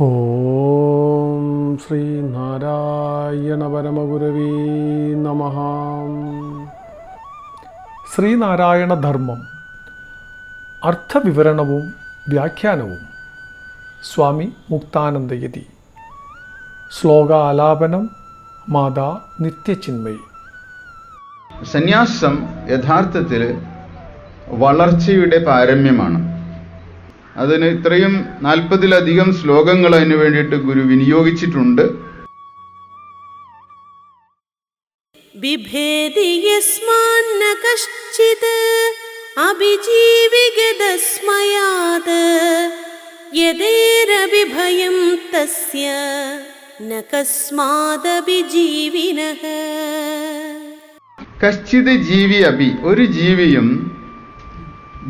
ഓം ശ്രീ നാരായണ പരമഗുരവേ നമ. ശ്രീനാരായണ ധർമ്മം അർത്ഥവിവരണവും വ്യാഖ്യാനവും. സ്വാമി മുക്താനന്ദയതി. ശ്ലോകാലാപനം മാതാ നിത്യചിന്മയി. സന്യാസം യഥാർത്ഥത്തിൽ വളർച്ചയുടെ പാരമ്യമാണ്. അതിന് ഇത്രയും നാൽപ്പതിലധികം ശ്ലോകങ്ങൾ അതിന് വേണ്ടിയിട്ട് ഗുരു വിനിയോഗിച്ചിട്ടുണ്ട്. യസ്മാന്ന കശ്ചിത് തസ്യ കശ്ചിത് ജീവി അഭി ഒരു ജീവിയും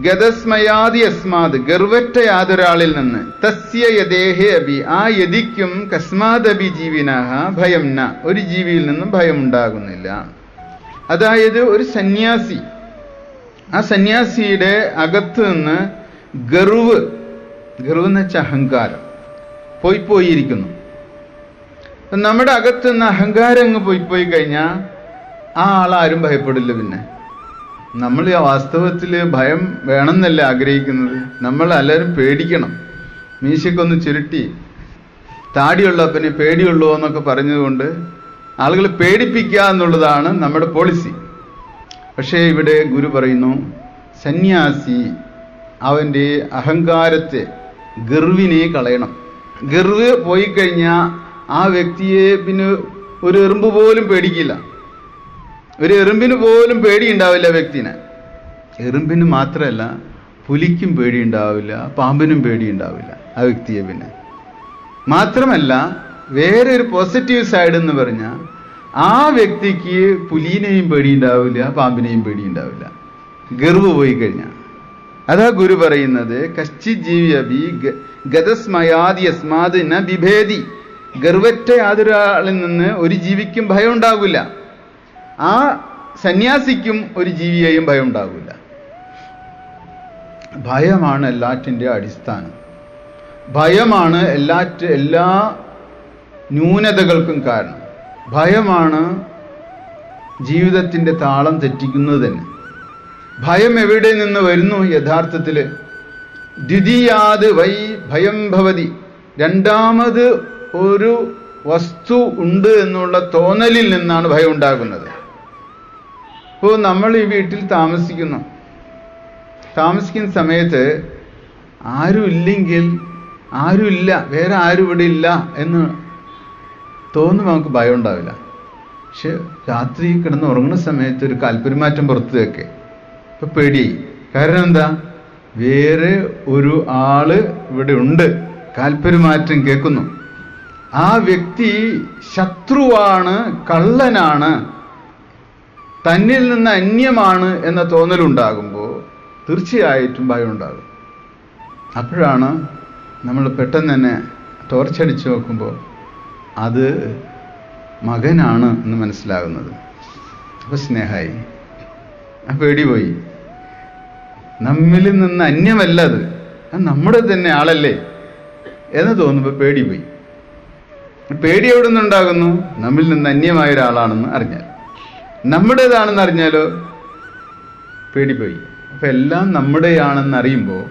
ഗതസ്മയാദി അസ്മാത് ഗർവറ്റ യാതൊരാളിൽ നിന്ന്. തസ്യ യദേഹേ അഭി ആ യതിക്കും കസ്മാദഭി ജീവിനാഹ ഭയം ന ഒരു ജീവിയിൽ നിന്നും ഭയം ഉണ്ടാകുന്നില്ല അതായത് ഒരു സന്യാസി ആ സന്യാസിയുടെ അകത്ത് നിന്ന് ഗർവ് ഗർവ് എന്ന് വെച്ചാൽ അഹങ്കാരം പോയി പോയിരിക്കുന്നു. നമ്മുടെ അകത്ത് നിന്ന് അഹങ്കാരം അങ്ങ് പോയി പോയി കഴിഞ്ഞാൽ ആ ആളാരും ഭയപ്പെടില്ല പിന്നെ. നമ്മൾ ആ വാസ്തവത്തിൽ ഭയം വേണമെന്നല്ല ആഗ്രഹിക്കുന്നത്? നമ്മൾ എല്ലാവരും പേടിക്കണം. മീശക്കൊന്ന് ചുരുട്ടി. താടിയുള്ള പിന്നെ പേടിയുള്ളൂ എന്നൊക്കെ പറഞ്ഞതുകൊണ്ട് ആളുകളെ പേടിപ്പിക്കുക എന്നുള്ളതാണ് നമ്മുടെ പോളിസി പക്ഷേ ഇവിടെ ഗുരു പറയുന്നു സന്യാസി അവന്റെ അഹങ്കാരത്തെ ഗർവിനെ കളയണം. ഗർവ് പോയി കഴിഞ്ഞാൽ ആ വ്യക്തിയെ പിന്നെ ഒരു എറുമ്പ് പോലും പേടിക്കില്ല. ഒരു എറുമ്പിന് പോലും പേടിയുണ്ടാവില്ല വ്യക്തിനെ. എറുമ്പിന് മാത്രമല്ല പുലിക്കും പേടിയുണ്ടാവില്ല പാമ്പിനും പേടിയുണ്ടാവില്ല ആ വ്യക്തിയെ പിന്നെ. മാത്രമല്ല വേറെ ഒരു പോസിറ്റീവ് സൈഡ് എന്ന് പറഞ്ഞാൽ ആ വ്യക്തിക്ക് പുലിനെയും പേടിയുണ്ടാവില്ല പാമ്പിനെയും പേടിയുണ്ടാവില്ല. ഗർവ് പോയി കഴിഞ്ഞാൽ അതാ ഗുരു പറയുന്നത് കശ്ചി ജീവി അഭി ഗതസ്മയാദി അസ്മാത് ന ബിഭേദി. ഗർവറ്റ യാതൊരാളിൽ നിന്ന് ഒരു ജീവിക്കും ഭയം ഉണ്ടാകില്ല ആ സന്യാസിക്കും ഒരു ജീവിയെയും ഭയം ഉണ്ടാകില്ല ഭയമാണ് എല്ലാറ്റിന്റെ അടിസ്ഥാനം. ഭയമാണ് എല്ലാറ്റ് എല്ലാ ന്യൂനതകൾക്കും കാരണം. ഭയമാണ് ജീവിതത്തിന്റെ താളം തെറ്റിക്കുന്നത് തന്നെ. ഭയം എവിടെ നിന്ന് വരുന്നു യഥാർത്ഥത്തിൽ ദ്വിതീയാത് വൈ ഭയം ഭവതി. രണ്ടാമത് ഒരു വസ്തു ഉണ്ട് എന്നുള്ള തോന്നലിൽ നിന്നാണ് ഭയം ഉണ്ടാകുന്നത്. ഇപ്പോൾ നമ്മൾ ഈ വീട്ടിൽ താമസിക്കുന്നു. താമസിക്കുന്ന സമയത്ത് ആരും ഇല്ലെങ്കിൽ ആരുമില്ല വേറെ ആരും ഇവിടെ ഇല്ല എന്ന് തോന്നുമ്പോൾ നമുക്ക് ഭയം ഉണ്ടാവില്ല. പക്ഷെ രാത്രി കിടന്ന് ഉറങ്ങുന്ന സമയത്ത് ഒരു കാൽപരിമാറ്റം പുറത്ത് വെക്കെ ഇപ്പൊ പേടിയായി. കാരണം എന്താ? വേറെ ഒരു ആൾ ഇവിടെ ഉണ്ട്. കാൽപരിമാറ്റം കേൾക്കുന്നു. ആ വ്യക്തി ശത്രുവാണ് കള്ളനാണ്. തന്നിൽ നിന്ന് അന്യമാണ് എന്ന തോന്നലുണ്ടാകുമ്പോൾ തീർച്ചയായിട്ടും ഭയം ഉണ്ടാകും അപ്പോഴാണ് നമ്മൾ പെട്ടെന്ന് തന്നെ ടോർച്ചടിച്ച് നോക്കുമ്പോൾ അത് മകനാണ് എന്ന് മനസ്സിലാകുന്നത്. അപ്പോൾ സ്നേഹായി. ആ പേടി പോയി നമ്മിൽ നിന്ന് അന്യമല്ല അത്. നമ്മുടെ തന്നെ ആളല്ലേ എന്ന് തോന്നുമ്പോൾ പേടി പോയി പേടി എവിടെ നിന്നുണ്ടാകുന്നു നമ്മിൽ നിന്ന് അന്യമായ ഒരാളാണെന്ന് അറിഞ്ഞാൽ. നമ്മുടേതാണെന്ന് അറിഞ്ഞാലോ? പേടിപ്പോയി. അപ്പം എല്ലാം നമ്മുടെയാണെന്ന് അറിയുമ്പോൾ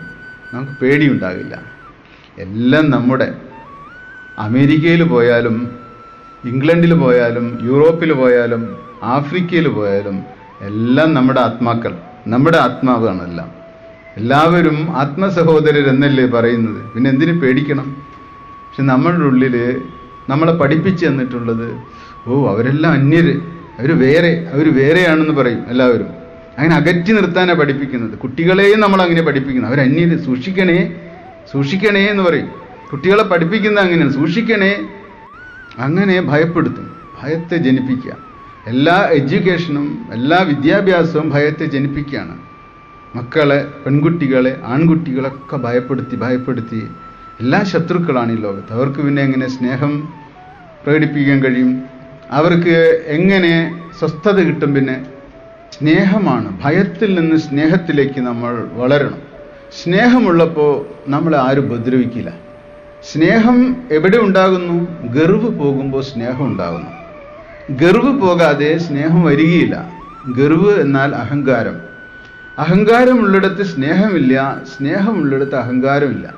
നമുക്ക് പേടിയുണ്ടാകില്ല എല്ലാം നമ്മുടെ. അമേരിക്കയിൽ പോയാലും ഇംഗ്ലണ്ടിൽ പോയാലും യൂറോപ്പിൽ പോയാലും ആഫ്രിക്കയിൽ പോയാലും എല്ലാം നമ്മുടെ ആത്മാക്കൾ നമ്മുടെ ആത്മാവാണ് എല്ലാം എല്ലാവരും ആത്മസഹോദരർ എന്നല്ലേ പറയുന്നത്? പിന്നെ എന്തിനു പേടിക്കണം? പക്ഷെ നമ്മളുടെ ഉള്ളിൽ നമ്മളെ പഠിപ്പിച്ചു തന്നിട്ടുള്ളത് ഓ അവരെല്ലാം അന്യര്. അവർ വേറെ അവർ വേറെയാണെന്ന് പറയും എല്ലാവരും. അങ്ങനെ അകറ്റി നിർത്താനാണ് പഠിപ്പിക്കുന്നത്. കുട്ടികളെയും നമ്മൾ അങ്ങനെ പഠിപ്പിക്കുന്നത് അവർ അന്യര് സൂക്ഷിക്കണേ സൂക്ഷിക്കണേ എന്ന് പറയും. കുട്ടികളെ പഠിപ്പിക്കുന്നത് അങ്ങനെയാണ്. സൂക്ഷിക്കണേ. അങ്ങനെ ഭയപ്പെടുത്തും. ഭയത്തെ ജനിപ്പിക്കുക. എല്ലാ എഡ്യൂക്കേഷനും എല്ലാ വിദ്യാഭ്യാസവും ഭയത്തെ ജനിപ്പിക്കുകയാണ്. മക്കളെ പെൺകുട്ടികളെ ആൺകുട്ടികളൊക്കെ ഭയപ്പെടുത്തി ഭയപ്പെടുത്തി എല്ലാ ശത്രുക്കളാണ് ഈ ലോകത്ത്. അവർക്ക് പിന്നെ എങ്ങനെ സ്നേഹം പ്രകടിപ്പിക്കാൻ കഴിയും? അവർക്ക് എങ്ങനെ സ്വസ്ഥത കിട്ടും പിന്നെ സ്നേഹമാണ്. ഭയത്തിൽ നിന്ന് സ്നേഹത്തിലേക്ക് നമ്മൾ വളരണം. സ്നേഹമുള്ളപ്പോൾ നമ്മളെ ആരും ഉപദ്രവിക്കില്ല. സ്നേഹം എവിടെ ഉണ്ടാകുന്നു? ഗർവ് പോകുമ്പോൾ സ്നേഹം ഉണ്ടാകുന്നു. ഗർവ് പോകാതെ സ്നേഹം വരികയില്ല. ഗർവ് എന്നാൽ അഹങ്കാരം. അഹങ്കാരമുള്ളിടത്ത് സ്നേഹമില്ല സ്നേഹമുള്ളിടത്ത് അഹങ്കാരമില്ല.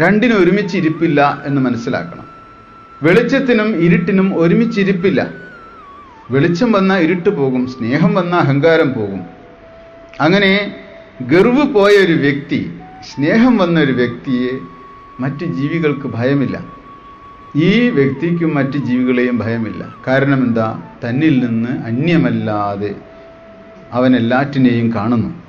രണ്ടിനും ഒരുമിച്ചിരിപ്പില്ല എന്ന് മനസ്സിലാക്കണം. വെളിച്ചത്തിനും ഇരുട്ടിനും ഒരുമിച്ചിരിപ്പില്ല. വെളിച്ചം വന്ന ഇരുട്ട് പോകും സ്നേഹം വന്ന അഹങ്കാരം പോകും. അങ്ങനെ ഗർവ് പോയ ഒരു വ്യക്തി സ്നേഹം വന്ന ഒരു വ്യക്തിയെ മറ്റ് ജീവികൾക്ക് ഭയമില്ല. ഈ വ്യക്തിക്കും മറ്റ് ജീവികളെയും ഭയമില്ല. കാരണം എന്താ? തന്നിൽ നിന്ന് അന്യമല്ലാതെ അവൻ എല്ലാറ്റിനെയും കാണുന്നു.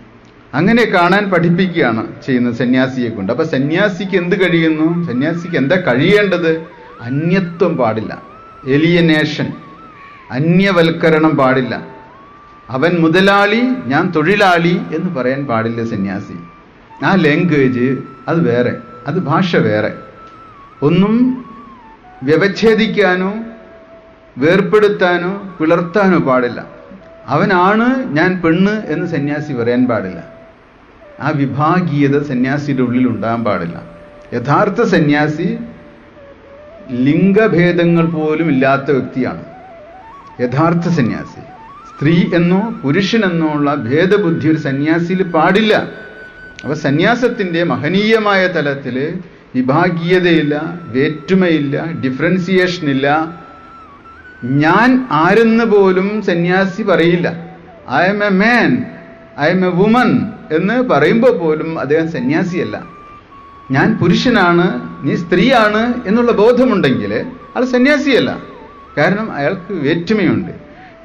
അങ്ങനെ കാണാൻ പഠിപ്പിക്കുകയാണ് ചെയ്യുന്നത് സന്യാസിയെ കൊണ്ട് അപ്പൊ സന്യാസിക്ക് എന്ത് കഴിയുന്നു? സന്യാസിക്ക് എന്താ കഴിയേണ്ടത്? അന്യത്വം പാടില്ല. എലിയനേഷൻ അന്യവൽക്കരണം പാടില്ല. അവൻ മുതലാളി ഞാൻ തൊഴിലാളി എന്ന് പറയാൻ പാടില്ല സന്യാസി. ആ ലാംഗ്വേജ് അത് വേറെ അത് ഭാഷ വേറെ. ഒന്നും വ്യവച്ഛേദിക്കാനോ വേർപ്പെടുത്താനോ പിളർത്താനോ പാടില്ല. അവനാണ് ഞാൻ പെണ്ണ് എന്ന് സന്യാസി പറയാൻ പാടില്ല. ആ വിഭാഗീയത സന്യാസിയുടെ ഉള്ളിൽ ഉണ്ടാകാൻ പാടില്ല. യഥാർത്ഥ സന്യാസി ലിംഗഭേദങ്ങൾ പോലും ഇല്ലാത്ത വ്യക്തിയാണ്. യഥാർത്ഥ സന്യാസി. സ്ത്രീ എന്നോ പുരുഷനെന്നോ ഉള്ള ഭേദബുദ്ധി ഒരു സന്യാസിയിൽ പാടില്ല. അപ്പൊ സന്യാസത്തിന്റെ മഹനീയമായ തലത്തിൽ വിഭാഗീയതയില്ല വേറ്റുമയില്ല ഡിഫറൻസിയേഷൻ ഇല്ല ഞാൻ ആരെന്ന് പോലും സന്യാസി പറയില്ല. I am a man I am a woman എന്ന് പറയുമ്പോൾ പോലും അദ്ദേഹം സന്യാസിയല്ല. ഞാൻ പുരുഷനാണ് നീ സ്ത്രീയാണ് എന്നുള്ള ബോധമുണ്ടെങ്കിൽ അയാൾ സന്യാസിയല്ല. കാരണം അയാൾക്ക് വേറ്റുമയുണ്ട്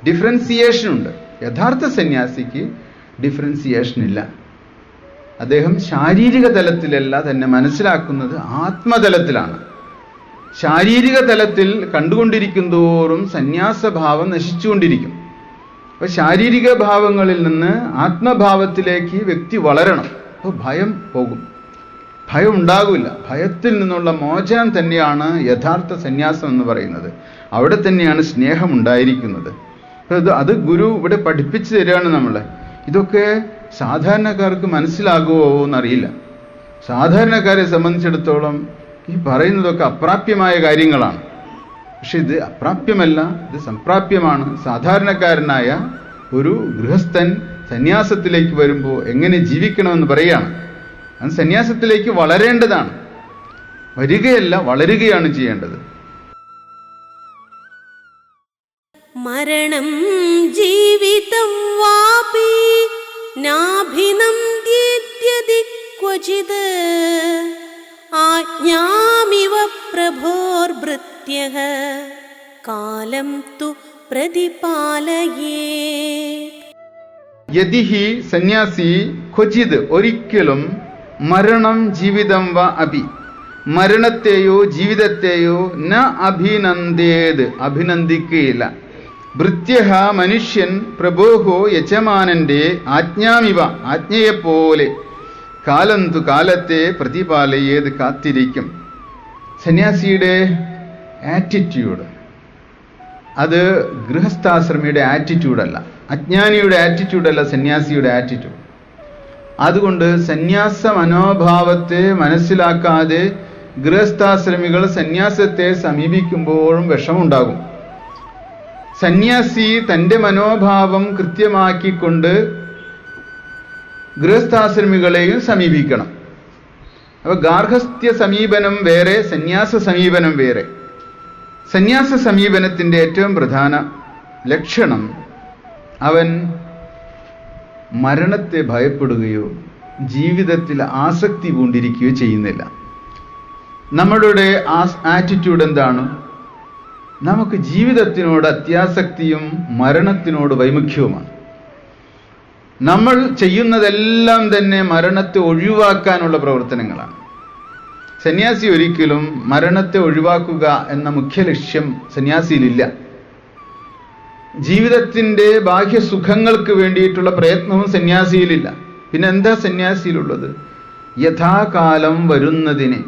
ഡിഫറൻസിയേഷൻ ഉണ്ട്. യഥാർത്ഥ സന്യാസിക്ക് ഡിഫറൻസിയേഷൻ ഇല്ല. അദ്ദേഹം ശാരീരിക തലത്തിലല്ല തന്നെ മനസ്സിലാക്കുന്നത് ആത്മതലത്തിലാണ്. ശാരീരിക തലത്തിൽ കണ്ടുകൊണ്ടിരിക്കും തോറും സന്യാസഭാവം നശിച്ചുകൊണ്ടിരിക്കും. അപ്പൊ ശാരീരിക ഭാവങ്ങളിൽ നിന്ന് ആത്മഭാവത്തിലേക്ക് വ്യക്തി വളരണം. അപ്പോൾ ഭയം പോകും. ഭയം ഉണ്ടാകില്ല ഭയത്തിൽ നിന്നുള്ള മോചനം തന്നെയാണ് യഥാർത്ഥ സന്യാസം എന്ന് പറയുന്നത്. അവിടെ തന്നെയാണ് സ്നേഹം ഉണ്ടായിരിക്കുന്നത്. അത് അത് ഗുരു ഇവിടെ പഠിപ്പിച്ചു തരികയാണ് നമ്മളെ. ഇതൊക്കെ സാധാരണക്കാർക്ക് മനസ്സിലാകുമോ എന്നറിയില്ല. സാധാരണക്കാരെ സംബന്ധിച്ചിടത്തോളം ഈ പറയുന്നതൊക്കെ അപ്രാപ്യമായ കാര്യങ്ങളാണ്. പക്ഷെ ഇത് അപ്രാപ്യമല്ല ഇത് സംപ്രാപ്യമാണ്. സാധാരണക്കാരനായ ഒരു ഗൃഹസ്ഥൻ സന്യാസത്തിലേക്ക് വരുമ്പോൾ എങ്ങനെ ജീവിക്കണമെന്ന് പറയുകയാണ്. അത് സന്യാസത്തിലേക്ക് വളരേണ്ടതാണ്. വരികയല്ല വളരുകയാണ് ചെയ്യേണ്ടത്. മരണം ജീവിതം വാപി നാഭിനന്ദ്യേത്യതി ക്വചിത്. ആജ്ഞാമിവ പ്രഭോർഭൃത്യ കാലം തു പ്രതിപാലയേ. യതിഹി സന്യാസി ക്വചിത് ഒരിക്കലും മരണം ജീവിതം വ അഭി. മരണത്തെയോ ജീവിതത്തെയോ ന അഭിനന്ദേത്. അഭിനന്ദിക്കുകയില്ല ഭൃത്യഹ മനുഷ്യൻ പ്രഭോഹോ യജമാനന്റെ ആജ്ഞാമിവ. ആജ്ഞയെപ്പോലെ കാലം തു കാലത്തെ പ്രതിപാലയേത് കാത്തിരിക്കും. സന്യാസിയുടെ ആറ്റിറ്റ്യൂഡ് അത് ഗൃഹസ്ഥാശ്രമിയുടെ ആറ്റിറ്റ്യൂഡല്ല അജ്ഞാനിയുടെ ആറ്റിറ്റ്യൂഡല്ല സന്യാസിയുടെ ആറ്റിറ്റ്യൂഡ് അതുകൊണ്ട് സന്യാസ മനോഭാവത്തെ മനസ്സിലാക്കാതെ ഗൃഹസ്ഥാശ്രമികൾ സന്യാസത്തെ സമീപിക്കുമ്പോഴും വിഷമുണ്ടാകും സന്യാസി തന്റെ മനോഭാവം കൃത്യമാക്കിക്കൊണ്ട് ഗൃഹസ്ഥാശ്രമികളെയും സമീപിക്കണം. അപ്പൊ ഗാർഹസ്ഥ്യ സമീപനം വേറെ സന്യാസ സമീപനം വേറെ. സന്യാസ സമീപനത്തിന്റെ ഏറ്റവും പ്രധാന ലക്ഷണം അവൻ മരണത്തെ ഭയപ്പെടുകയോ ജീവിതത്തിൽ ആസക്തി പൂണ്ടിരിക്കുകയോ ചെയ്യുന്നില്ല. നമ്മളുടെ ആ ആറ്റിറ്റ്യൂഡ് എന്താണ്? നമുക്ക് ജീവിതത്തിനോട് അത്യാസക്തിയും മരണത്തിനോട് വൈമുഖ്യവുമാണ്. നമ്മൾ ചെയ്യുന്നതെല്ലാം തന്നെ മരണത്തെ ഒഴിവാക്കാനുള്ള പ്രവർത്തനങ്ങളാണ്. സന്യാസി ഒരിക്കലും മരണത്തെ ഒഴിവാക്കുക എന്ന മുഖ്യ ലക്ഷ്യം സന്യാസിയിലില്ല. ജീവിതത്തിന്റെ ബാഹ്യ സുഖങ്ങൾക്ക് വേണ്ടിയിട്ടുള്ള പ്രയത്നവും സന്യാസിയിലില്ല. പിന്നെ എന്താ സന്യാസിയിലുള്ളത്? യഥാകാലം വരുന്നതിനെ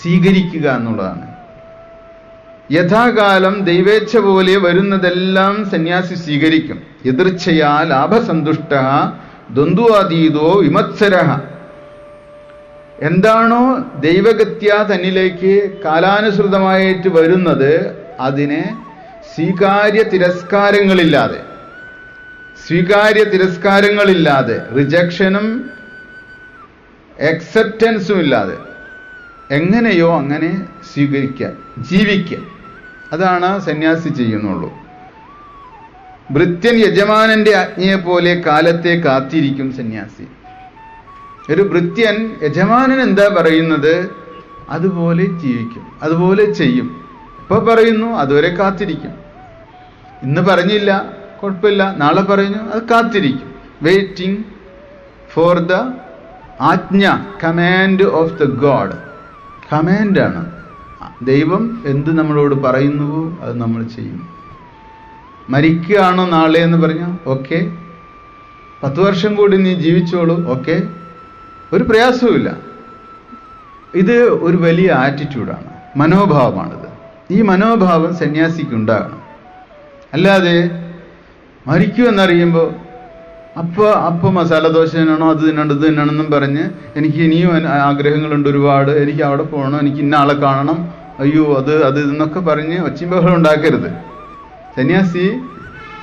സ്വീകരിക്കുക എന്നുള്ളതാണ്. യഥാകാലം ദൈവേച്ഛ പോലെ വരുന്നതെല്ലാം സന്യാസി സ്വീകരിക്കും. എതിർച്ചയാ ലാഭസന്തുഷ്ട ദ്വന്ദ്വാതീതോ വിമത്സര. എന്താണോ ദൈവഗത്യ തന്നിലേക്ക് കാലാനുസൃതമായിട്ട് വരുന്നത് അതിനെ സ്വീകാര്യ തിരസ്കാരങ്ങളില്ലാതെ സ്വീകാര്യ തിരസ്കാരങ്ങളില്ലാതെ റിജക്ഷനും എക്സെപ്റ്റൻസും ഇല്ലാതെ എങ്ങനെയോ അങ്ങനെ സ്വീകരിക്കുക ജീവിക്കുക. അതാണ് സന്യാസി ചെയ്യുന്നുള്ളൂ. ഭൃത്യൻ യജമാനന്റെ ആജ്ഞയെ പോലെ കാലത്തെ കാത്തിരിക്കും സന്യാസി. ഒരു ഭൃത്യൻ യജമാനൻ എന്താ പറയുന്നത്? അതുപോലെ ജീവിക്കും അതുപോലെ ചെയ്യും. ഇപ്പൊ പറയുന്നു അതുവരെ കാത്തിരിക്കും. ഇന്ന് പറഞ്ഞില്ല കുഴപ്പമില്ല. നാളെ പറയുന്നു അത് കാത്തിരിക്കും. വെയിറ്റിംഗ് ഫോർ ദ ആജ്ഞ കമാൻഡ് ഓഫ് ദ ഗോഡ് കമാൻഡാണ് ദൈവം എന്ത് നമ്മളോട് പറയുന്നുവോ അത് നമ്മൾ ചെയ്യും. മരിക്കുകയാണോ നാളെ എന്ന് പറഞ്ഞു ഓക്കെ. പത്ത് വർഷം കൂടി നീ ജീവിച്ചോളൂ ഓക്കെ. ഒരു പ്രയാസവുമില്ല. ഇത് ഒരു വലിയ ആറ്റിറ്റ്യൂഡാണ് മനോഭാവമാണിത്. ഈ മനോഭാവം സന്യാസിക്ക് ഉണ്ടാകണം അല്ലാതെ മരിക്കൂ എന്നറിയുമ്പോൾ അപ്പോൾ അപ്പോൾ മസാല ദോശ തന്നെയാണോ അത് തിന്നണം ഇത് തിന്നണമെന്നും പറഞ്ഞ് എനിക്ക് ഇനിയും ആഗ്രഹങ്ങളുണ്ട് ഒരുപാട്. എനിക്ക് അവിടെ പോകണം എനിക്ക് ഇന്ന ആളെ കാണണം. അയ്യോ അത് അത് ഇതെന്നൊക്കെ പറഞ്ഞ് ഒച്ചിമ്പഹളം ഉണ്ടാക്കരുത്. സന്യാസി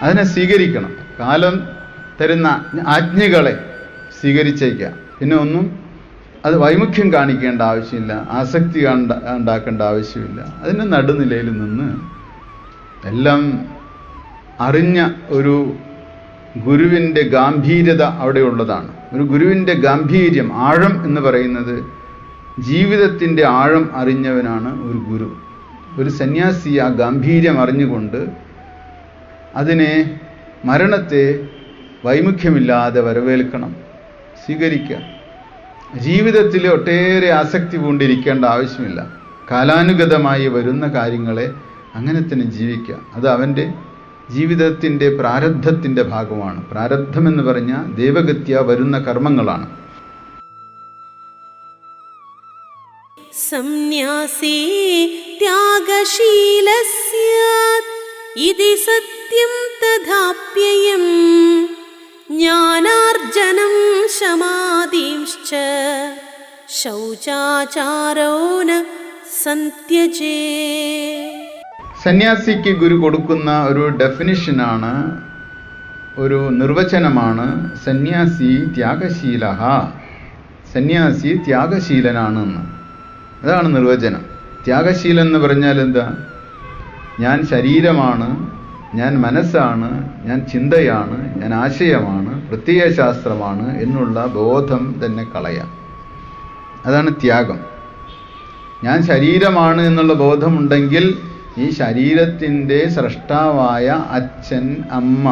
അതിനെ സ്വീകരിക്കണം. കാലം തരുന്ന ആജ്ഞകളെ സ്വീകരിച്ചേക്കാം. പിന്നെ ഒന്നും അത് വൈമുഖ്യം കാണിക്കേണ്ട ആവശ്യമില്ല ആസക്തി ഉണ്ടാക്കേണ്ട ആവശ്യമില്ല. അതിന്റെ നടുനിലയിൽ നിന്ന് എല്ലാം അറിഞ്ഞ ഒരു ഗുരുവിന്റെ ഗാംഭീര്യത അവിടെയുള്ളതാണ്. ഒരു ഗുരുവിന്റെ ഗാംഭീര്യം ആഴം എന്ന് പറയുന്നത് ജീവിതത്തിന്റെ ആഴം അറിഞ്ഞവനാണ് ഒരു ഗുരു. ഒരു സന്യാസി ആ ഗാംഭീര്യം അറിഞ്ഞുകൊണ്ട് അതിനെ മരണത്തെ വൈമുഖ്യമില്ലാതെ വരവേൽക്കണം സ്വീകരിക്കുക. ജീവിതത്തിൽ ഒട്ടേറെ ആസക്തി പൂണ്ടിരിക്കേണ്ട ആവശ്യമില്ല. കാലാനുഗതമായി വരുന്ന കാര്യങ്ങളെ അങ്ങനെ തന്നെ ജീവിക്കുക. അത് അവന്റെ ജീവിതത്തിന്റെ പ്രാരബ്ധത്തിന്റെ ഭാഗമാണ്. പ്രാരബ്ധമെന്ന് പറഞ്ഞാൽ ദൈവഗത്യ വരുന്ന കർമ്മങ്ങളാണ്. സംന്യാസി ത്യാഗശീലസ്യാത്. ഇതി സത്യം തഥാപ്യയം. ज्ञानार्जनं शमादींश्च शौचाचारो न सन्त्यजे സന്യാസിക്ക് ഗുരു കൊടുക്കുന്ന ഒരു ഡെഫിനിഷനാണ് ഒരു നിർവചനമാണ് സന്യാസി ത്യാഗശീല സന്യാസി ത്യാഗശീലനാണ് എന്ന് അതാണ് നിർവചനം ത്യാഗശീലൻ എന്ന് പറഞ്ഞാൽ എന്താ ഞാൻ ശരീരമാണ് ഞാൻ മനസ്സാണ് ഞാൻ ചിന്തയാണ് ഞാൻ ആശയമാണ് പ്രത്യയശാസ്ത്രമാണ് എന്നുള്ള ബോധം തന്നെ കളയാം. അതാണ് ത്യാഗം. ഞാൻ ശരീരമാണ് എന്നുള്ള ബോധമുണ്ടെങ്കിൽ ഈ ശരീരത്തിന്റെ സ്രഷ്ടാവായ അച്ഛൻ അമ്മ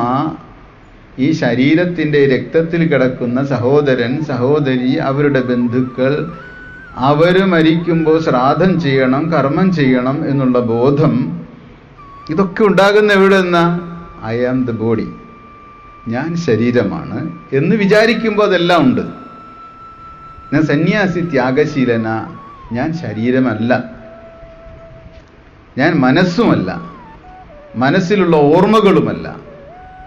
ഈ ശരീരത്തിന്റെ രക്തത്തിൽ കിടക്കുന്ന സഹോദരൻ സഹോദരി അവരുടെ ബന്ധുക്കൾ അവർ മരിക്കുമ്പോൾ ശ്രാദ്ധം ചെയ്യണം കർമ്മം ചെയ്യണം എന്നുള്ള ബോധം ഇതൊക്കെ ഉണ്ടാകുന്ന എവിടെ നിന്നാ? ഐ ആം ദ ബോഡി ഞാൻ ശരീരമാണ് എന്ന് വിചാരിക്കുമ്പോൾ അതെല്ലാം ഉണ്ട്. ഞാൻ സന്യാസി ത്യാഗശീലന. ഞാൻ ശരീരമല്ല. ഞാൻ മനസ്സുമല്ല. മനസ്സിലുള്ള ഓർമ്മകളുമല്ല.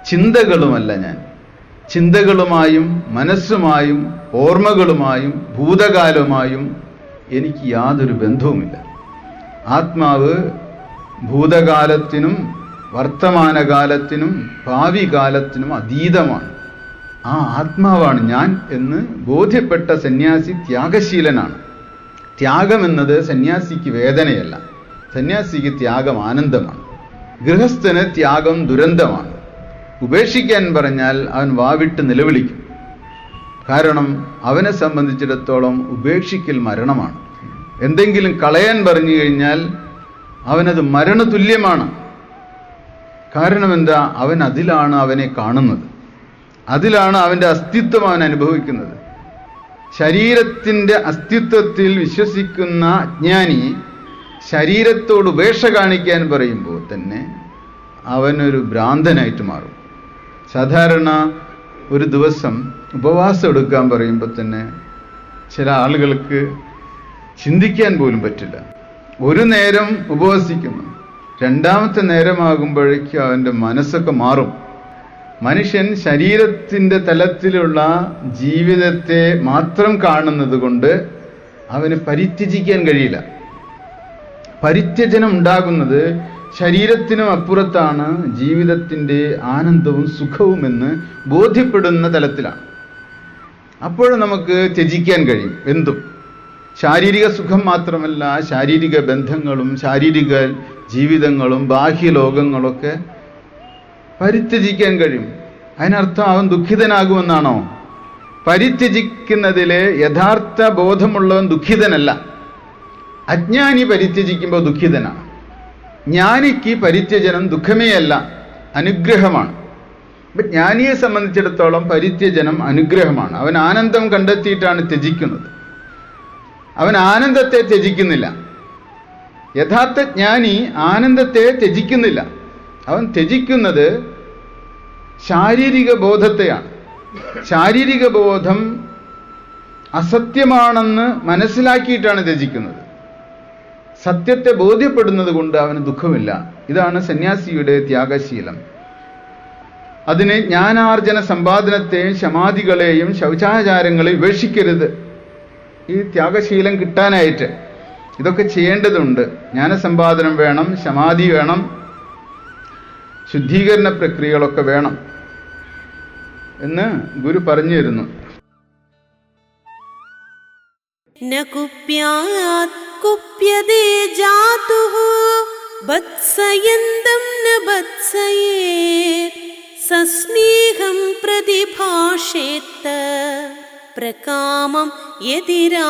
ചിന്തകളുമല്ല ഞാൻ. ചിന്തകളുമായും മനസ്സുമായും ഓർമ്മകളുമായും ഭൂതകാലമായും എനിക്ക് യാതൊരു ബന്ധവുമില്ല. ആത്മാവ് ഭൂതകാലത്തിനും വർത്തമാനകാലത്തിനും ഭാവി കാലത്തിനും അതീതമാണ്. ആ ആത്മാവാണ് ഞാൻ എന്ന് ബോധ്യപ്പെട്ട സന്യാസി ത്യാഗശീലനാണ്. ത്യാഗം എന്നത് സന്യാസിക്ക് വേദനയല്ല. സന്യാസിക്ക് ത്യാഗം ആനന്ദമാണ്. ഗൃഹസ്ഥന് ത്യാഗം ദുരന്തമാണ്. ഉപേക്ഷിക്കാൻ പറഞ്ഞാൽ അവൻ വാവിട്ട് നിലവിളിക്കും. കാരണം അവനെ സംബന്ധിച്ചിടത്തോളം ഉപേക്ഷിക്കൽ മരണമാണ്. എന്തെങ്കിലും കളയാൻ പറഞ്ഞു കഴിഞ്ഞാൽ അവനത് മരണതുല്യമാണ് കാരണം എന്താ അവൻ അതിലാണ് അവനെ കാണുന്നത്. അതിലാണ് അവന്റെ അസ്തിത്വം അവൻ അനുഭവിക്കുന്നത്. ശരീരത്തിന്റെ അസ്തിത്വത്തിൽ വിശ്വസിക്കുന്ന അജ്ഞാനി ശരീരത്തോട് ഉപേക്ഷ കാണിക്കാൻ പറയുമ്പോൾ തന്നെ അവനൊരു ഭ്രാന്തനായിട്ട് മാറും. സാധാരണ ഒരു ദിവസം ഉപവാസം എടുക്കാൻ പറയുമ്പോൾ തന്നെ ചില ആളുകൾക്ക് ചിന്തിക്കാൻ പോലും പറ്റില്ല. ഒരു നേരം ഉപവസിക്കുന്നു. രണ്ടാമത്തെ നേരമാകുമ്പോഴേക്കും അവന്റെ മനസ്സൊക്കെ മാറും. മനുഷ്യൻ ശരീരത്തിന്റെ തലത്തിലുള്ള ജീവിതത്തെ മാത്രം കാണുന്നത് കൊണ്ട് അവന് പരിത്യജിക്കാൻ കഴിയില്ല. പരിത്യജനം ഉണ്ടാകുന്നത് ശരീരത്തിനും അപ്പുറത്താണ് ജീവിതത്തിന്റെ ആനന്ദവും സുഖവും എന്ന് ബോധ്യപ്പെടുന്ന തലത്തിലാണ്. അപ്പോൾ നമുക്ക് ത്യജിക്കാൻ കഴിയും. എന്തും. ശാരീരിക സുഖം മാത്രമല്ല ശാരീരിക ബന്ധങ്ങളും ശാരീരിക ജീവിതങ്ങളും ബാഹ്യലോകങ്ങളൊക്കെ പരിത്യജിക്കാൻ കഴിയും. അതിനർത്ഥം അവൻ ദുഃഖിതനാകുമെന്നാണോ? പരിത്യജിക്കുന്നതിലെ യഥാർത്ഥ ബോധമുള്ളവൻ ദുഃഖിതനല്ല. അജ്ഞാനി പരിത്യജിക്കുമ്പോൾ ദുഃഖിതനാണ് ജ്ഞാനിക്ക് പരിത്യജനം ദുഃഖമേ അല്ല അനുഗ്രഹമാണ്. ഇപ്പം ജ്ഞാനിയെ സംബന്ധിച്ചിടത്തോളം പരിത്യജനം അനുഗ്രഹമാണ്. അവൻ ആനന്ദം കണ്ടെത്തിയിട്ടാണ് ത്യജിക്കുന്നത്. അവൻ ആനന്ദത്തെ ത്യജിക്കുന്നില്ല. യഥാർത്ഥ ജ്ഞാനി ആനന്ദത്തെ ത്യജിക്കുന്നില്ല. അവൻ ത്യജിക്കുന്നത് ശാരീരിക ബോധത്തെയാണ്. ശാരീരിക ബോധം അസത്യമാണെന്ന് മനസ്സിലാക്കിയിട്ടാണ് ത്യജിക്കുന്നത്. സത്യത്തെ ബോധ്യപ്പെടുന്നത് കൊണ്ട് അവന് ദുഃഖമില്ല. ഇതാണ് സന്യാസിയുടെ ത്യാഗശീലം. അതിന് ജ്ഞാനാർജന സമ്പാദനത്തെയും ശമാധികളെയും ശൗചാചാരങ്ങളെയും ഉപേക്ഷിക്കരുത്. ഈ ത്യാഗശീലം കിട്ടാനായിട്ട് ഇതൊക്കെ ചെയ്യേണ്ടതുണ്ട്. ജ്ഞാനസമ്പാദനം വേണം സമാധി വേണം ശുദ്ധീകരണ പ്രക്രിയകളൊക്കെ വേണം എന്ന് ഗുരു പറഞ്ഞു തരുന്നു വത്സയേ സസ്നേഹം പ്രതിഭാഷേത്ത. പ്രകാമം എതിരാത്മവാൻ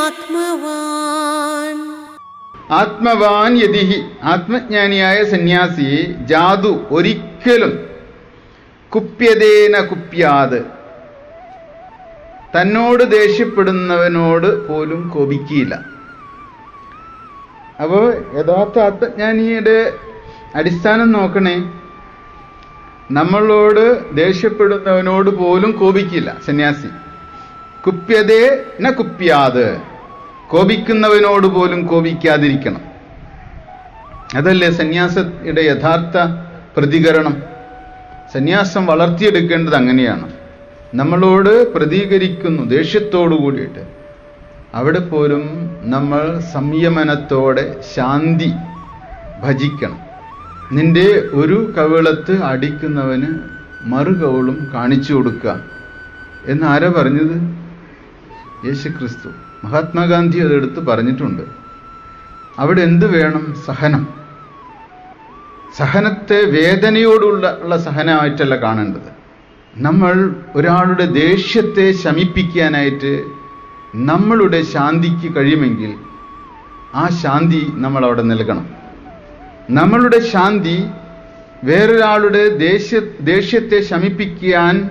ആത്മവാൻ യതിഹി ആത്മജ്ഞാനിയായ സന്യാസിയെ ജാതു ഒരിക്കലും കുപ്യതേന കുപ്യാത്. തന്നോട് ദേഷ്യപ്പെടുന്നവനോട് പോലും കോപിക്കില്ല അപ്പോൾ യഥാർത്ഥ ആത്മജ്ഞാനിയുടെ അടിസ്ഥാനം നോക്കണേ നമ്മളോട് ദേഷ്യപ്പെടുന്നവനോട് പോലും കോപിക്കില്ല സന്യാസി. കുപ്യതേ ന കുപ്യാത്. കോപിക്കുന്നവനോട് പോലും കോപിക്കാതിരിക്കണം. അതല്ലേ സന്യാസയുടെ യഥാർത്ഥ പ്രതികരണം? സന്യാസം വളർത്തിയെടുക്കേണ്ടത് അങ്ങനെയാണ്. നമ്മളോട് പ്രതികരിക്കുന്നു ദേഷ്യത്തോടു കൂടിയിട്ട്. അവിടെ പോലും നമ്മൾ സംയമനത്തോടെ ശാന്തി ഭജിക്കണം. നിന്റെ ഒരു കവിളത്ത് അടിക്കുന്നവന് മറുകവിളും കാണിച്ചു കൊടുക്കുക. എന്ന് ആരാ പറഞ്ഞത്? യേശുക്രിസ്തു. മഹാത്മാഗാന്ധി അതെടുത്ത് പറഞ്ഞിട്ടുണ്ട്. അവിടെ എന്ത് വേണം? സഹനം. സഹനത്തെ വേദനയോടുള്ള ഉള്ള സഹനമായിട്ടല്ല കാണേണ്ടത്. നമ്മൾ ഒരാളുടെ ദേഷ്യത്തെ ശമിപ്പിക്കാനായിട്ട് നമ്മളുടെ ശാന്തിക്ക് കഴിയുമെങ്കിൽ ആ ശാന്തി നമ്മൾ അവിടെ നൽകണം. നമ്മളുടെ ശാന്തി വേറൊരാളുടെ ദേഷ്യ ദേഷ്യത്തെ ശമിപ്പിക്കാൻ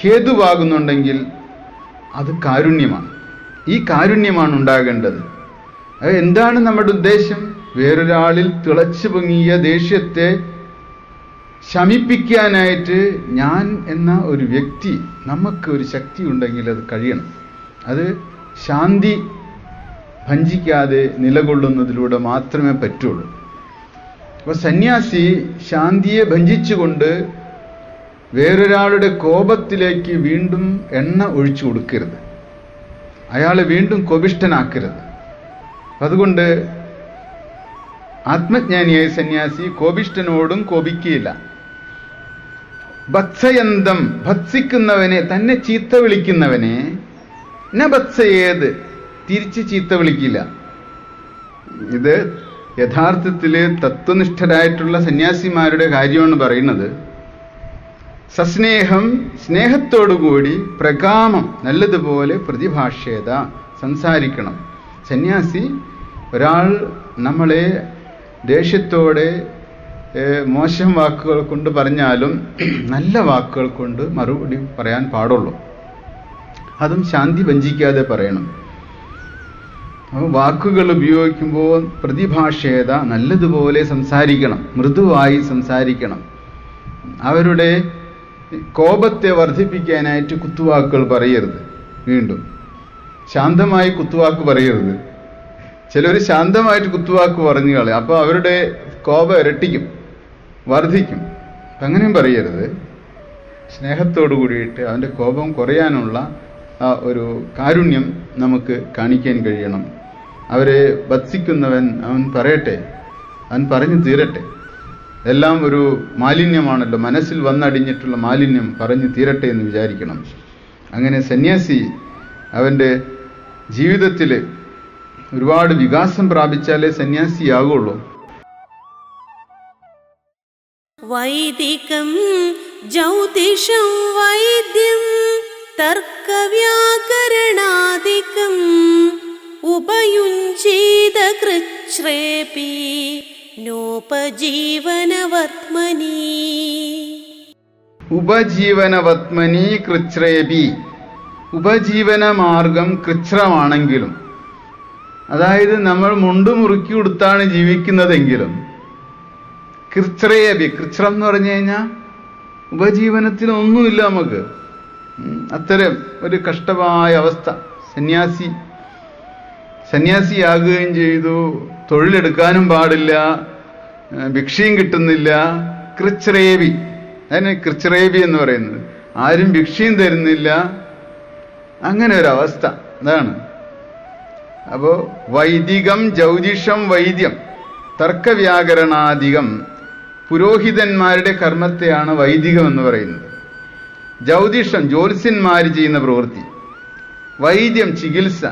ഹേതുവാകുന്നുണ്ടെങ്കിൽ അത് കാരുണ്യമാണ്. ഈ കാരുണ്യമാണ് ഉണ്ടാകേണ്ടത്. എന്താണ് നമ്മുടെ ഉദ്ദേശം? വേറൊരാളിൽ തിളച്ചു പൊങ്ങിയ ദേഷ്യത്തെ ശമിപ്പിക്കാനായിട്ട് ഞാൻ എന്ന ഒരു വ്യക്തി നമുക്ക് ഒരു ശക്തി ഉണ്ടെങ്കിൽ അത് കഴിയണം. അത് ശാന്തി ഭഞ്ചിക്കാതെ നിലകൊള്ളുന്നതിലൂടെ മാത്രമേ പറ്റുള്ളൂ. അപ്പോൾ സന്യാസി ശാന്തിയെ ഭഞ്ചിച്ചുകൊണ്ട് വേറൊരാളുടെ കോപത്തിലേക്ക് വീണ്ടും എണ്ണ ഒഴിച്ചു കൊടുക്കരുത്. അയാളെ വീണ്ടും കോപിഷ്ഠനാക്കരുത്. അതുകൊണ്ട് ആത്മജ്ഞാനിയായ സന്യാസി കോപിഷ്ഠനോടും കോപിക്കുകയില്ല. ഭത്സയന്തം ഭത്സിക്കുന്നവനെ തന്നെ ചീത്ത വിളിക്കുന്നവനെ ന ഭത്സയേത് തിരിച്ച് ചീത്ത വിളിക്കില്ല. ഇത് യഥാർത്ഥത്തിൽ തത്വനിഷ്ഠരായിട്ടുള്ള സന്യാസിമാരുടെ കാര്യമാണ് പറയുന്നത്. സസ്നേഹം സ്നേഹത്തോടുകൂടി പ്രകാമം നല്ലതുപോലെ പ്രതിഭാഷ്യത സംസാരിക്കണം. സന്യാസി ഒരാൾ നമ്മളെ ദേഷ്യത്തോടെ മോശം വാക്കുകൾ കൊണ്ട് പറഞ്ഞാലും നല്ല വാക്കുകൾ കൊണ്ട് മറുപടി പറയാൻ പാടുള്ളൂ. അതും ശാന്തി വഞ്ചിക്കാതെ പറയണം. വാക്കുകൾ ഉപയോഗിക്കുമ്പോൾ പ്രതിഭാഷേത നല്ലതുപോലെ സംസാരിക്കണം മൃദുവായി സംസാരിക്കണം. അവരുടെ കോപത്തെ വർദ്ധിപ്പിക്കാനായിട്ട് കുത്തുവാക്കുകൾ പറയരുത്. വീണ്ടും. ശാന്തമായി കുത്തുവാക്ക് പറയരുത്. ചിലർ ശാന്തമായിട്ട് കുത്തുവാക്ക് പറഞ്ഞു കളയും. അപ്പോൾ അവരുടെ കോപം ഇരട്ടിക്കും. വർദ്ധിക്കും അങ്ങനെയും പറയരുത്. സ്നേഹത്തോടു കൂടിയിട്ട് അവന്റെ കോപം കുറയാനുള്ള ഒരു കാരുണ്യം നമുക്ക് കാണിക്കാൻ കഴിയണം. അവരെ ഭത്സിക്കുന്നവൻ അവൻ പറയട്ടെ. അവൻ പറഞ്ഞു തീരട്ടെ. എല്ലാം ഒരു മാലിന്യമാണല്ലോ. മനസ്സിൽ വന്നടിഞ്ഞിട്ടുള്ള മാലിന്യം പറഞ്ഞു തീരട്ടെ എന്ന് വിചാരിക്കണം. അങ്ങനെ സന്യാസി അവന്റെ ജീവിതത്തിൽ ഒരുപാട് വികാസം പ്രാപിച്ചാലേ സന്യാസിയാകുള്ളൂ വൈദികം ജ്യോതിഷം വൈദ്യം തർക്കവ്യാകരണാദികം ഉപയുഞ്ചീത കൃശ്രേപി നോപജീവനവത്മനി ഉപജീവനവത്മനി കൃച്രേബി ഉപജീവന മാർഗം കൃച്രമാണെങ്കിലും അതായത് നമ്മൾ മുണ്ടു മുറുക്കി കൊടുത്താണ് ജീവിക്കുന്നതെങ്കിലും കൃച്രയബി കൃച്രം എന്ന് പറഞ്ഞു കഴിഞ്ഞാൽ ഉപജീവനത്തിനൊന്നുമില്ല നമുക്ക്. അത്തരം ഒരു കഷ്ടമായ അവസ്ഥ. സന്യാസി സന്യാസിയാകുകയും ചെയ്തു. തൊഴിലെടുക്കാനും പാടില്ല ഭിക്ഷയും കിട്ടുന്നില്ല. കൃച്ചറേവി അതിന് കൃച്ചറേവി എന്ന് പറയുന്നത്. ആരും ഭിക്ഷയും തരുന്നില്ല. അങ്ങനെ ഒരു അവസ്ഥ അതാണ്. അപ്പോ വൈദികം ജ്യോതിഷം വൈദ്യം. തർക്കവ്യാകരണാധികം. പുരോഹിതന്മാരുടെ കർമ്മത്തെയാണ് വൈദികം എന്ന് പറയുന്നത്. ജ്യോതിഷം ജ്യോത്സ്യന്മാർ ചെയ്യുന്ന പ്രവൃത്തി. വൈദ്യം ചികിത്സ.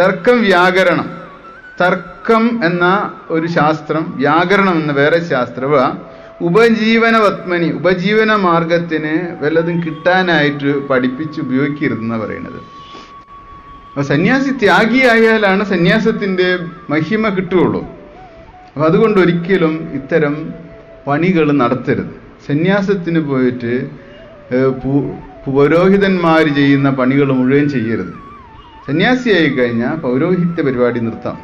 തർക്കം വ്യാകരണം. തർക്കം എന്ന ഒരു ശാസ്ത്രം വ്യാകരണം എന്ന വേറെ ശാസ്ത്രം. ഉപജീവനവത്മനി ഉപജീവന മാർഗത്തിന് വല്ലതും കിട്ടാനായിട്ട് പഠിപ്പിച്ച് ഉപയോഗിക്കരുതെന്നാണ് പറയുന്നത് അപ്പൊ സന്യാസി ത്യാഗിയായാലാണ് സന്യാസത്തിന്റെ മഹിമ കിട്ടുകയുള്ളൂ. അപ്പൊ അതുകൊണ്ട് ഒരിക്കലും ഇത്തരം പണികൾ നടത്തരുത്. സന്യാസത്തിന് പോയിട്ട് പുരോഹിതന്മാർ ചെയ്യുന്ന പണികൾ മുഴുവൻ ചെയ്യരുത്. സന്യാസിയായി കഴിഞ്ഞാൽ പൗരോഹിത്യ പരിപാടി നിർത്താം.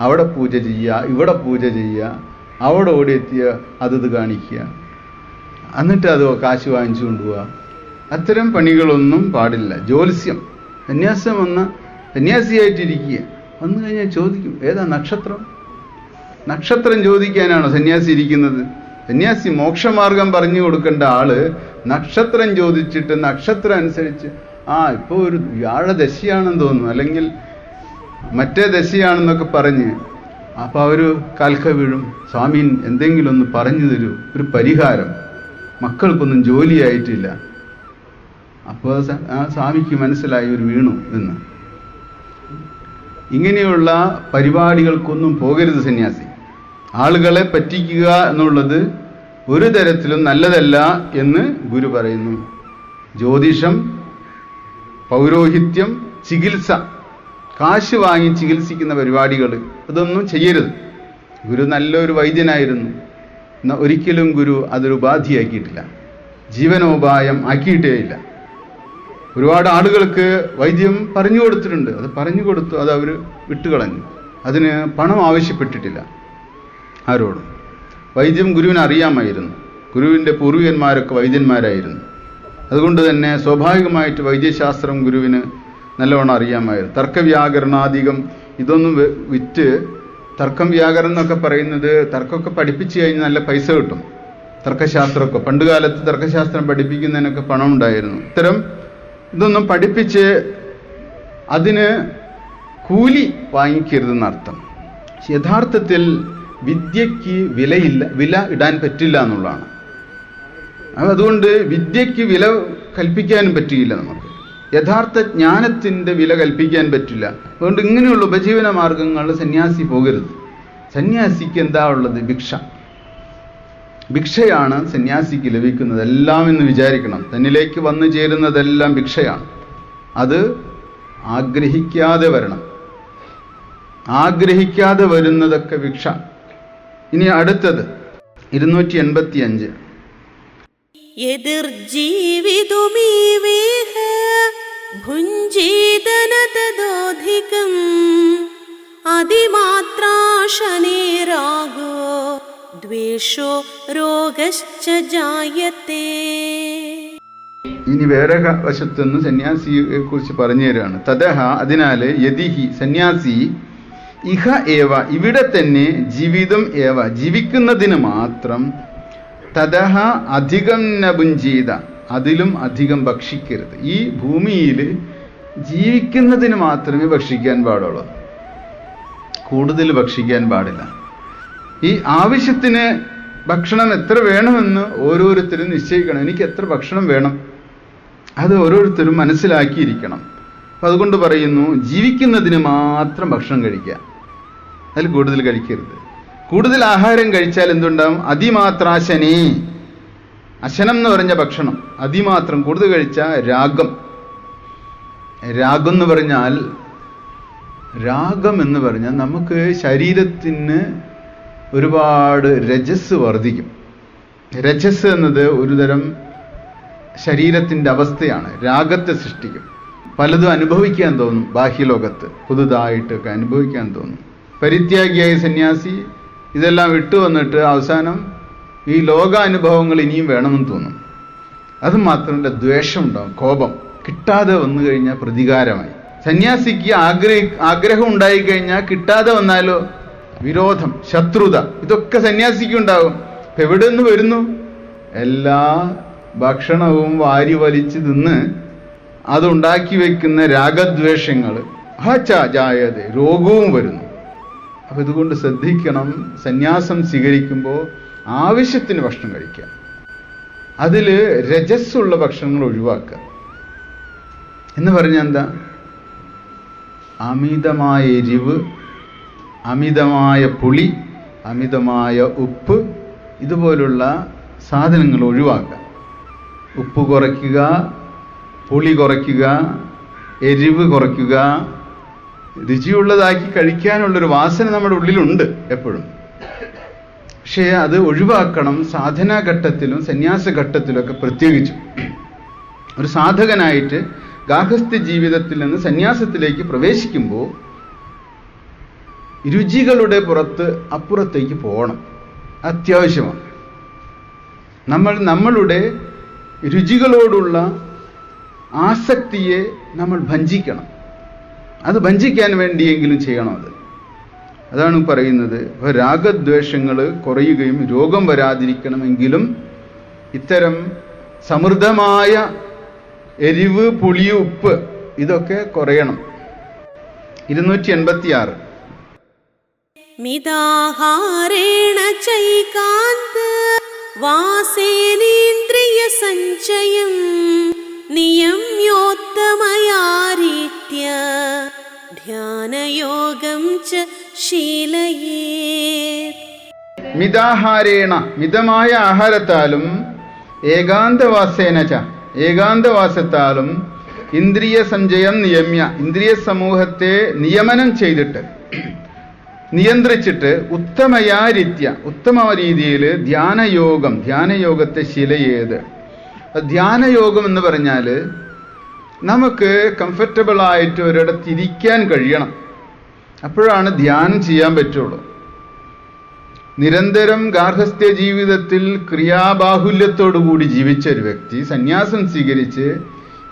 അവിടെ പൂജ ചെയ്യുക ഇവിടെ പൂജ ചെയ്യുക അവിടെ ഓടിയെത്തിയ അത് ഇത് കാണിക്കുക. എന്നിട്ട് അത് കാശ് വാങ്ങിച്ചു കൊണ്ടുപോവുക. അത്തരം പണികളൊന്നും പാടില്ല. ജ്യോത്സ്യം. സന്യാസം വന്ന സന്യാസിയായിട്ടിരിക്കുക. വന്നു കഴിഞ്ഞാൽ ചോദിക്കും ഏതാ നക്ഷത്രം? നക്ഷത്രം ചോദിക്കാനാണോ സന്യാസി ഇരിക്കുന്നത്? സന്യാസി മോക്ഷമാർഗം പറഞ്ഞു കൊടുക്കേണ്ട ആൾ നക്ഷത്രം ചോദിച്ചിട്ട് നക്ഷത്രം അനുസരിച്ച് ആ ഇപ്പോൾ ഒരു വ്യാഴദശയാണെന്ന് തോന്നുന്നു. അല്ലെങ്കിൽ മറ്റേ ദശയാണെന്നൊക്കെ പറഞ്ഞ് അപ്പോൾ അവർ കാൽക്ക വീഴും. സ്വാമീൻ എന്തെങ്കിലും ഒന്ന് പറഞ്ഞു തരൂ. ഒരു പരിഹാരം. മക്കൾക്കൊന്നും ജോലിയായിട്ടില്ല. അപ്പോൾ ആ സ്വാമിക്ക് മനസ്സിലായി ഒരു വീണു എന്ന്. ഇങ്ങനെയുള്ള പരിപാടികൾക്കൊന്നും പോകരുത് സന്യാസി. ആളുകളെ പറ്റിക്കുക എന്നുള്ളത് ഒരു തരത്തിലും നല്ലതല്ല എന്ന് ഗുരു പറയുന്നു. ജ്യോതിഷം പൗരോഹിത്യം ചികിത്സ. കാശ് വാങ്ങി ചികിത്സിക്കുന്ന പരിപാടികൾ അതൊന്നും ചെയ്യരുത്. ഗുരു നല്ലൊരു വൈദ്യനായിരുന്നു. എന്നാൽ ഒരിക്കലും ഗുരു അതൊരു ഉപാധിയാക്കിയിട്ടില്ല. ജീവനോപായം ആക്കിയിട്ടേയില്ല ഒരുപാട് ആളുകൾക്ക് വൈദ്യം പറഞ്ഞു കൊടുത്തിട്ടുണ്ട്. അത് പറഞ്ഞു കൊടുത്തു അത് അവർ വിട്ടുകളഞ്ഞു. അതിന് പണം ആവശ്യപ്പെട്ടിട്ടില്ല ആരോടും. വൈദ്യം ഗുരുവിന് അറിയാമായിരുന്നു. ഗുരുവിന്റെ പൂർവികന്മാരൊക്കെ വൈദ്യന്മാരായിരുന്നു. അതുകൊണ്ട് തന്നെ സ്വാഭാവികമായിട്ട് വൈദ്യശാസ്ത്രം ഗുരുവിന് നല്ലവണ്ണം അറിയാമായിരുന്നു. തർക്കവ്യാകരണാധികം ഇതൊന്നും വിറ്റ് തർക്കം വ്യാകരണം എന്നൊക്കെ പറയുന്നത് തർക്കമൊക്കെ പഠിപ്പിച്ചു കഴിഞ്ഞാൽ നല്ല പൈസ കിട്ടും. തർക്കശാസ്ത്രമൊക്കെ. പണ്ട് കാലത്ത് തർക്കശാസ്ത്രം പഠിപ്പിക്കുന്നതിനൊക്കെ പണം ഉണ്ടായിരുന്നു. ഇത്തരം ഇതൊന്നും പഠിപ്പിച്ച് അതിന് കൂലി വാങ്ങിക്കരുതെന്നർത്ഥം യഥാർത്ഥത്തിൽ വിദ്യയ്ക്ക് വിലയില്ല വില ഇടാൻ പറ്റില്ല എന്നുള്ളതാണ്. അതുകൊണ്ട് വിദ്യയ്ക്ക് വില കൽപ്പിക്കാനും പറ്റിയില്ല നമുക്ക്. യഥാർത്ഥ ജ്ഞാനത്തിന്റെ വില കൽപ്പിക്കാൻ പറ്റില്ല. അതുകൊണ്ട് ഇങ്ങനെയുള്ള ഉപജീവന മാർഗങ്ങൾ സന്യാസി പോകരുത്. സന്യാസിക്ക് എന്താ ഉള്ളത്? ഭിക്ഷ. ഭിക്ഷയാണ് സന്യാസിക്ക് ലഭിക്കുന്നത്. എല്ലാം എന്ന് വിചാരിക്കണം. തന്നിലേക്ക് വന്നു ചേരുന്നതെല്ലാം ഭിക്ഷയാണ്. അത് ആഗ്രഹിക്കാതെ വരണം. ആഗ്രഹിക്കാതെ വരുന്നതൊക്കെ ഭിക്ഷ. ഇനി അടുത്തത്. ഇരുന്നൂറ്റി എൺപത്തി അഞ്ച് यदिर्जीवितुमीवेह भुञ्जीदन तदोधिकम् अधिमात्रा शनेरागो द्वेषो रोगश्च जायते ഇനി വേറെ ക- വശത്തുനിന്ന് സന്യാസിയെ കുറിച്ച് പറഞ്ഞു തരാണ് തദഹ അതിനാല് യതിഹി സന്യാസി ഇഹ ഏവ ഇവിടെ തന്നെ ജീവിതം ഏവ ജീവിക്കുന്നതിന് മാത്രം തദഹ അധികം നപുഞ്ചീത. അതിലും അധികം ഭക്ഷിക്കരുത്. ഈ ഭൂമിയിൽ ജീവിക്കുന്നതിന് മാത്രമേ ഭക്ഷിക്കാൻ പാടുള്ളൂ. കൂടുതൽ ഭക്ഷിക്കാൻ പാടില്ല. ഈ ആവശ്യത്തിന് ഭക്ഷണം എത്ര വേണമെന്ന് ഓരോരുത്തരും നിശ്ചയിക്കണം. എനിക്ക് എത്ര ഭക്ഷണം വേണം? അത് ഓരോരുത്തരും മനസ്സിലാക്കിയിരിക്കണം. അപ്പം അതുകൊണ്ട് പറയുന്നു ജീവിക്കുന്നതിന് മാത്രം ഭക്ഷണം കഴിക്കുക. അതിൽ കൂടുതൽ കഴിക്കരുത്. കൂടുതൽ ആഹാരം കഴിച്ചാൽ എന്തുണ്ടാവും? അതിമാത്രാശനി. അശനം എന്ന് പറഞ്ഞ ഭക്ഷണം. അതിമാത്രം കൂടുതൽ കഴിച്ച രാഗം. രാഗം എന്ന് പറഞ്ഞാൽ രാഗം എന്ന് പറഞ്ഞാൽ നമുക്ക് ശരീരത്തിന് ഒരുപാട് രജസ് വർദ്ധിക്കും. രജസ് എന്നത് ഒരുതരം ശരീരത്തിന്റെ അവസ്ഥയാണ്. രാഗത്തെ സൃഷ്ടിക്കും. പലതും അനുഭവിക്കാൻ തോന്നും ബാഹ്യലോകത്ത്. പുതുതായിട്ടൊക്കെ അനുഭവിക്കാൻ തോന്നും. പരിത്യാഗിയായ സന്യാസി ഇതെല്ലാം ഇട്ടു വന്നിട്ട് അവസാനം ഈ ലോകാനുഭവങ്ങൾ ഇനിയും വേണമെന്ന് തോന്നും. അത് മാത്രമല്ല ദ്വേഷം ഉണ്ടാവും കോപം. കിട്ടാതെ വന്നു കഴിഞ്ഞാൽ പ്രതികാരമായി. സന്യാസിക്ക് ആഗ്രഹ ആഗ്രഹം ഉണ്ടായിക്കഴിഞ്ഞാൽ കിട്ടാതെ വന്നാലോ? വിരോധം ശത്രുത. ഇതൊക്കെ സന്യാസിക്ക് ഉണ്ടാവും ഇപ്പം എവിടെ നിന്ന് വരുന്നു? എല്ലാ ഭക്ഷണവും വാരി വലിച്ച് തിന്ന് അതുണ്ടാക്കി വെക്കുന്ന രാഗദ്വേഷങ്ങൾ ജായതേ രോഗവും വരുന്നു. അപ്പൊ ഇതുകൊണ്ട് ശ്രദ്ധിക്കണം സന്യാസം സ്വീകരിക്കുമ്പോൾ ആവശ്യത്തിന് ഭക്ഷണം കഴിക്കുക. അതിൽ രജസ്സുള്ള ഭക്ഷണങ്ങൾ ഒഴിവാക്കുക. എന്ന് പറഞ്ഞാൽ എന്താ? അമിതമായ എരിവ് അമിതമായ പുളി അമിതമായ ഉപ്പ് ഇതുപോലുള്ള സാധനങ്ങൾ ഒഴിവാക്കുക. ഉപ്പ് കുറയ്ക്കുക പുളി കുറയ്ക്കുക എരിവ് കുറയ്ക്കുക രുചിയുള്ളതാക്കി കഴിക്കാനുള്ളൊരു വാസന നമ്മുടെ ഉള്ളിലുണ്ട് എപ്പോഴും. പക്ഷേ അത് ഒഴിവാക്കണം സാധനാഘട്ടത്തിലും സന്യാസഘട്ടത്തിലൊക്കെ പ്രത്യേകിച്ചും. ഒരു സാധകനായിട്ട് ഗാഹസ്ഥ്യ ജീവിതത്തിൽ നിന്ന് സന്യാസത്തിലേക്ക് പ്രവേശിക്കുമ്പോൾ രുചികളുടെ പുറത്ത് അപ്പുറത്തേക്ക് പോകണം. അത്യാവശ്യമാണ്. നമ്മൾ നമ്മളുടെ രുചികളോടുള്ള ആസക്തിയെ നമ്മൾ ഭഞ്ചിക്കണം. അത് വഞ്ചിക്കാൻ വേണ്ടിയെങ്കിലും ചെയ്യണം അത്. അതാണ് പറയുന്നത്. അപ്പോൾ രാഗദ്വേഷങ്ങൾ കുറയുകയും രോഗം വരാതിരിക്കണമെങ്കിലും ഇത്തരം സമൃദ്ധമായ എരിവ് പുളി ഉപ്പ് ഇതൊക്കെ കുറയണം. ഇരുന്നൂറ്റി എൺപത്തി ആറ് മിതാഹാരേണ ചൈകാന്ത് വാസേനേന്ദ്രിയ സഞ്ചയം നിയമ്യോത്തമയാരീ रीत्या ध्यानयोगं च शीलयेत् മിതാഹാരേണ മിതമായ ആഹാരത്താലും ഏകാന്തവാസേന ച ഏകാന്തവാസത്താലും ഇന്ദ്രിയ സഞ്ചയം നിയമ്യ ഇന്ദ്രിയ സമൂഹത്തെ നിയമനം ചെയ്തിട്ട് നിയന്ത്രിച്ചിട്ട് ഉത്തമയാരിത്യ ഉത്തമ രീതിയിൽ ധ്യാനയോഗം ധ്യാനയോഗത്തെ ശിലയേത് ധ്യാനയോഗം എന്ന് പറഞ്ഞാൽ നമുക്ക് കംഫർട്ടബിൾ ആയിട്ട് ഒരിടത്ത് ഇരിക്കാൻ കഴിയണം. അപ്പോഴാണ് ധ്യാനം ചെയ്യാൻ പറ്റുള്ളൂ. നിരന്തരം ഗാർഹസ്ഥ്യ ജീവിതത്തിൽ ക്രിയാബാഹുല്യത്തോടുകൂടി ജീവിച്ച ഒരു വ്യക്തി സന്യാസം സ്വീകരിച്ച്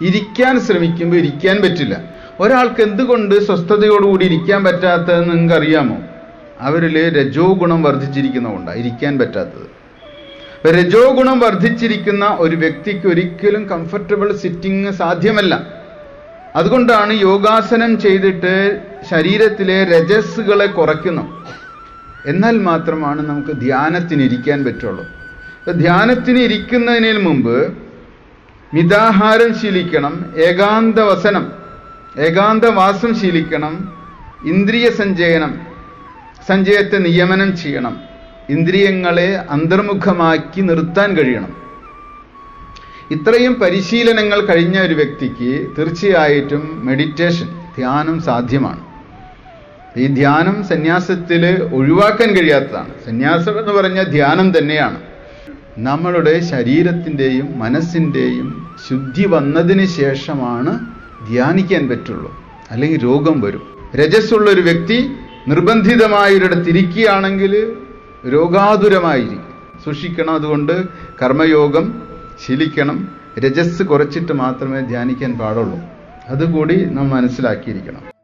ഇരിക്കാൻ ശ്രമിക്കുമ്പോൾ ഇരിക്കാൻ പറ്റില്ല. ഒരാൾക്ക് എന്തുകൊണ്ട് സ്വസ്ഥതയോടുകൂടി ഇരിക്കാൻ പറ്റാത്തതെന്ന് നിങ്ങൾക്ക് അറിയാമോ അവരിൽ രജോ ഗുണം വർദ്ധിച്ചിരിക്കുന്നതുകൊണ്ടാണ് ഇരിക്കാൻ പറ്റാത്തത്. രജോ ഗുണം വർദ്ധിച്ചിരിക്കുന്ന ഒരു വ്യക്തിക്ക് ഒരിക്കലും കംഫർട്ടബിൾ സിറ്റിംഗ് സാധ്യമല്ല. അതുകൊണ്ടാണ് യോഗാസനം ചെയ്തിട്ട് ശരീരത്തിലെ രജസ്സുകളെ കുറയ്ക്കുന്നു. എന്നാൽ മാത്രമാണ് നമുക്ക് ധ്യാനത്തിന് ഇരിക്കാൻ പറ്റുള്ളൂ. ധ്യാനത്തിന് ഇരിക്കുന്നതിന് മുമ്പ് മിതാഹാരം ശീലിക്കണം ഏകാന്തവസനം ഏകാന്തവാസം ശീലിക്കണം ഇന്ദ്രിയ സഞ്ചയനം സഞ്ചയത്തെ നിയമനം ചെയ്യണം. ഇന്ദ്രിയങ്ങളെ അന്തർമുഖമാക്കി നിർത്താൻ കഴിയണം. ഇത്രയും പരിശീലനങ്ങൾ കഴിഞ്ഞ ഒരു വ്യക്തിക്ക് തീർച്ചയായിട്ടും മെഡിറ്റേഷൻ ധ്യാനം സാധ്യമാണ്. ഈ ധ്യാനം സന്യാസത്തിൽ ഒഴിവാക്കാൻ കഴിയാത്തതാണ്. സന്യാസം എന്ന് പറഞ്ഞ ധ്യാനം തന്നെയാണ്. നമ്മളുടെ ശരീരത്തിന്റെയും മനസ്സിന്റെയും ശുദ്ധി വന്നതിന് ശേഷമാണ് ധ്യാനിക്കാൻ പറ്റുള്ളൂ. അല്ലെങ്കിൽ രോഗം വരും. രജസ്സുള്ള ഒരു വ്യക്തി നിർബന്ധിതമായ ഒരിടത്ത് ഇരിക്കുകയാണെങ്കിൽ രോഗാതുരമായിരിക്കും. സൂക്ഷിക്കണം അതുകൊണ്ട് കർമ്മയോഗം ശീലിക്കണം രജസ് കുറച്ചിട്ട് മാത്രമേ ധ്യാനിക്കാൻ പാടുള്ളൂ. അതുകൂടി നാം മനസ്സിലാക്കിയിരിക്കണം.